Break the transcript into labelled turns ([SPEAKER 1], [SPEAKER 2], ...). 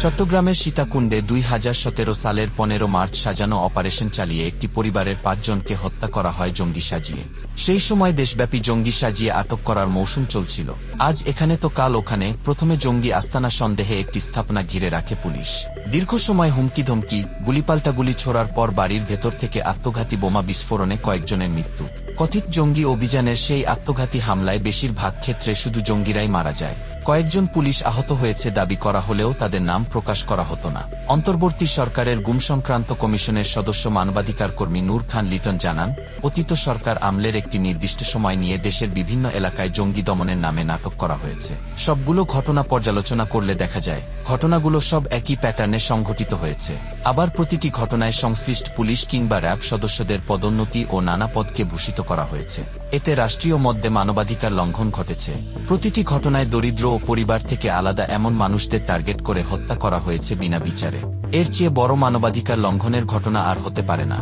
[SPEAKER 1] চট্টগ্রামের সীতাকুণ্ডে দুই হাজার সতেরো সালের পনেরো মার্চ সাজানো অপারেশন চালিয়ে একটি পরিবারের পাঁচজনকে হত্যা করা হয় জঙ্গি সাজিয়ে। সেই সময় দেশব্যাপী জঙ্গি সাজিয়ে আটক করার মৌসুম চলছিল। আজ এখানে তো কাল ওখানে, প্রথমে জঙ্গি আস্তানা সন্দেহে একটি স্থাপনা ঘিরে রাখে পুলিশ। দীর্ঘ সময় হুমকি ধমকি গুলিপাল্টা গুলি ছোড়ার পর বাড়ির ভেতর থেকে আত্মঘাতী বোমা বিস্ফোরণে কয়েকজনের মৃত্যু। কথিত জঙ্গি অভিযানের সেই আত্মঘাতী হামলায় বেশিরভাগ ক্ষেত্রে শুধু জঙ্গিরাই মারা যায়। কয়েকজন পুলিশ আহত হয়েছে দাবি করা হলেও তাদের নাম প্রকাশ করা হতো না। অন্তর্বর্তী সরকারের গুম সংক্রান্ত কমিশনের সদস্য মানবাধিকার কর্মী নূর খান লিটন জানান, অতীত সরকার আমলের একটি নির্দিষ্ট সময় নিয়ে দেশের বিভিন্ন এলাকায় জঙ্গি দমনের নামে নাটক করা হয়েছে। সবগুলো ঘটনা পর্যালোচনা করলে দেখা যায়, ঘটনাগুলো সব একই প্যাটার্নে সংঘটিত হয়েছে। আবার প্রতিটি ঘটনায় সংশ্লিষ্ট পুলিশ কিংবা র্যাব সদস্যদের পদোন্নতি ও নানা পদকে ভূষিত করা হয়েছে। এতে রাষ্ট্রীয় মধ্যে মানবাধিকার লঙ্ঘন ঘটেছে। প্রতিটি ঘটনায় দরিদ্র ও পরিবার থেকে আলাদা এমন মানুষদের টার্গেট করে হত্যা করা হয়েছে বিনা বিচারে। এর চেয়ে বড় মানবাধিকার লঙ্ঘনের ঘটনা আর হতে পারে না।